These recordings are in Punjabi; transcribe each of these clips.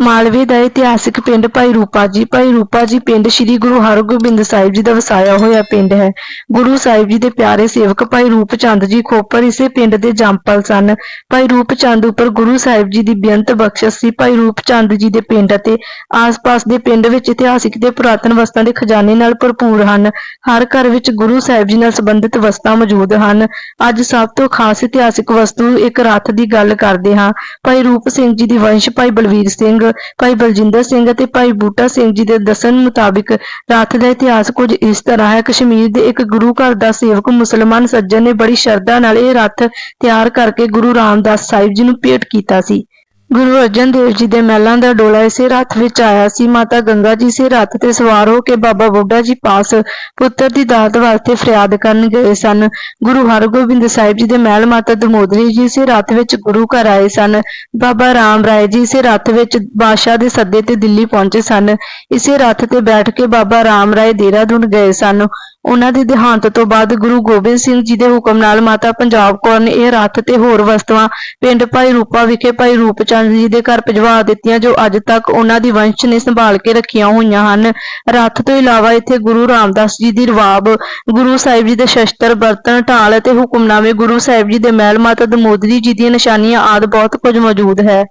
ਮਾਲਵੇ ਦਾ ਇਤਿਹਾਸਿਕ ਪਿੰਡ ਭਾਈ ਰੂਪਾ ਜੀ। ਭਾਈ ਰੂਪਾ ਜੀ ਪਿੰਡ ਸ੍ਰੀ ਗੁਰੂ ਹਰਗੋਬਿੰਦ ਸਾਹਿਬ ਜੀ ਦਾ ਵਸਾਇਆ ਹੋਇਆ ਪਿੰਡ ਹੈ। ਗੁਰੂ ਸਾਹਿਬ ਜੀ ਦੇ ਪਿਆਰੇ ਸੇਵਕ ਭਾਈ ਰੂਪ ਚੰਦ ਜੀ ਖੋਪਰ ਇਸੇ ਪਿੰਡ ਦੇ ਜੰਪਲ ਸਨ। ਭਾਈ ਰੂਪ ਚੰਦ ਉੱਪਰ ਗੁਰੂ ਸਾਹਿਬ ਜੀ ਦੀ ਬੇਅੰਤ ਬਖਸ਼ਿਸ਼ ਸੀ। ਭਾਈ ਰੂਪ ਚੰਦ ਜੀ ਦੇ ਪਿੰਡ ਅਤੇ ਆਸ-ਪਾਸ ਦੇ ਪਿੰਡ ਵਿੱਚ ਇਤਿਹਾਸਿਕ ਤੇ ਪੁਰਾਤਨ ਵਸਤਾਂ ਦੇ ਖਜ਼ਾਨੇ ਨਾਲ ਭਰਪੂਰ ਹਨ। ਹਰ ਘਰ ਵਿੱਚ ਗੁਰੂ ਸਾਹਿਬ ਜੀ ਨਾਲ ਸੰਬੰਧਿਤ ਵਸਤਾਂ ਮੌਜੂਦ ਹਨ। ਅੱਜ ਸਭ ਤੋਂ ਖਾਸ ਇਤਿਹਾਸਿਕ ਵਸਤੂ ਇੱਕ ਰੱਥ ਦੀ ਗੱਲ ਕਰਦੇ ਹਾਂ। ਭਾਈ ਰੂਪ ਸਿੰਘ ਜੀ ਦੀ ਵੰਸ਼ ਭਾਈ ਬਲਵੀਰ ਸਿੰਘ ਭਾਈ ਬਲਜਿੰਦਰ ਸਿੰਘ ਅਤੇ ਭਾਈ ਬੂਟਾ ਸਿੰਘ ਜੀ ਦੇ ਦੱਸਣ ਮੁਤਾਬਿਕ ਰੱਥ ਦਾ ਇਤਿਹਾਸ ਕੁਝ ਇਸ ਤਰ੍ਹਾਂ ਹੈ। ਕਸ਼ਮੀਰ ਦੇ ਇੱਕ ਗੁਰੂ ਘਰ ਦਾ ਸੇਵਕ ਮੁਸਲਮਾਨ ਸੱਜਣ ਨੇ ਬੜੀ ਸ਼ਰਧਾ ਨਾਲ ਇਹ ਰੱਥ ਤਿਆਰ ਕਰਕੇ ਗੁਰੂ ਰਾਮਦਾਸ ਸਾਹਿਬ ਜੀ ਨੂੰ ਭੇਟ ਕੀਤਾ ਸੀ। ਗੁਰੂ ਅਰਜਨ ਦੇਵ ਜੀ ਦੇ ਮਹਿਲਾਂ ਦਾ ਡੋਲਾ ਇਸੇ ਰੱਥ ਵਿੱਚ ਆਇਆ ਸੀ। ਮਾਤਾ ਗੰਗਾ ਜੀ ਇਸੇ ਰੱਥ ਤੇ ਸਵਾਰ ਹੋ ਕੇ ਬਾਬਾ ਬੁੱਢਾ ਜੀ ਪਾਸ ਪੁੱਤਰ ਦੀ ਦਾਤ ਵਾਸਤੇ ਫਰਿਆਦ ਕਰਨ ਗਏ ਸਨ। ਗੁਰੂ ਹਰਗੋਬਿੰਦ ਸਾਹਿਬ ਜੀ ਦੇ ਮਹਿਲ ਮਾਤਾ ਦਮੋਦਰੀ ਜੀ ਇਸੇ ਰੱਥ ਵਿੱਚ ਗੁਰੂ ਘਰ ਆਏ ਸਨ। ਬਾਬਾ ਰਾਮ ਰਾਏ ਜੀ ਇਸੇ ਰੱਥ ਵਿੱਚ ਬਾਦਸ਼ਾਹ ਦੇ ਸੱਦੇ ਤੇ ਦਿੱਲੀ ਪਹੁੰਚੇ ਸਨ। ਇਸੇ ਰੱਥ ਤੇ ਬੈਠ ਕੇ ਬਾਬਾ ਰਾਮ ਰਾਏ ਦੇਹਰਾਦੂਨ ਗਏ ਸਨ। ਉਹਨਾਂ ਦੇ ਦੇਹਾਂਤ ਤੋਂ ਬਾਅਦ ਗੁਰੂ ਗੋਬਿੰਦ ਸਿੰਘ ਜੀ ਦੇ ਹੁਕਮ ਨਾਲ ਮਾਤਾ ਪੰਜਾਬ ਕੌਰ ਨੇ ਇਹ ਰੱਥ ਤੇ ਹੋਰ ਵਸਤੂਆਂ, ਪਿੰਡ ਭਾਈ ਰੂਪਾ ਵਿਖੇ ਭਾਈ ਰੂਪ ਚੰਦ ਜੀ ਦੇ ਘਰ ਭਿਜਵਾ ਦਿੱਤੀਆਂ ਜੋ ਅੱਜ ਤੱਕ ਉਹਨਾਂ ਦੀ ਵੰਸ਼ ਨੇ ਸੰਭਾਲ ਕੇ ਰੱਖੀਆਂ ਹੋਈਆਂ ਹਨ। ਰੱਥ ਤੋਂ ਇਲਾਵਾ ਇੱਥੇ ਗੁਰੂ ਰਾਮਦਾਸ ਜੀ ਦੀ ਰਵਾਬ, ਗੁਰੂ ਸਾਹਿਬ ਜੀ ਦੇ ਸ਼ਸਤਰ ਬਰਤਨ, ਢਾਲ ਅਤੇ ਹੁਕਮਨਾਮੇ ਗੁਰੂ ਸਾਹਿਬ ਜੀ ਦੇ ਮਹਿਲ ਮਾਤਾ ਦਮੋਦਰੀ ਜੀ ਦੀਆਂ ਨਿਸ਼ਾਨੀਆਂ ਆਦਿ ਬਹੁਤ ਕੁਝ ਮੌਜੂਦ ਹੈ।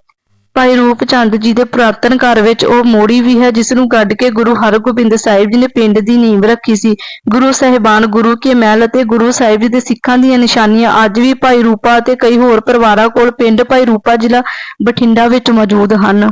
ਭਾਈ ਰੂਪ ਚੰਦ ਜੀ ਦੇ ਪੁਰਾਤਨ ਘਰ ਵਿੱਚ ਉਹ ਮੋੜੀ ਵੀ ਹੈ ਜਿਸ ਨੂੰ ਕੱਢ ਕੇ ਗੁਰੂ ਹਰਗੋਬਿੰਦ ਸਾਹਿਬ ਜੀ ਨੇ ਪਿੰਡ ਦੀ ਨੀਂਹ ਰੱਖੀ ਸੀ। ਗੁਰੂ ਸਾਹਿਬਾਨ, ਗੁਰੂ ਕੇ ਮਹਿਲ ਅਤੇ ਗੁਰੂ ਸਾਹਿਬ ਜੀ ਦੇ ਸਿੱਖਾਂ ਦੀਆਂ ਨਿਸ਼ਾਨੀਆਂ ਅੱਜ ਵੀ ਭਾਈ ਰੂਪਾ ਅਤੇ ਕਈ ਹੋਰ ਪਰਿਵਾਰਾਂ ਕੋਲ ਪਿੰਡ ਭਾਈ ਰੂਪਾ ਜ਼ਿਲ੍ਹਾ ਬਠਿੰਡਾ ਵਿੱਚ ਮੌਜੂਦ ਹਨ।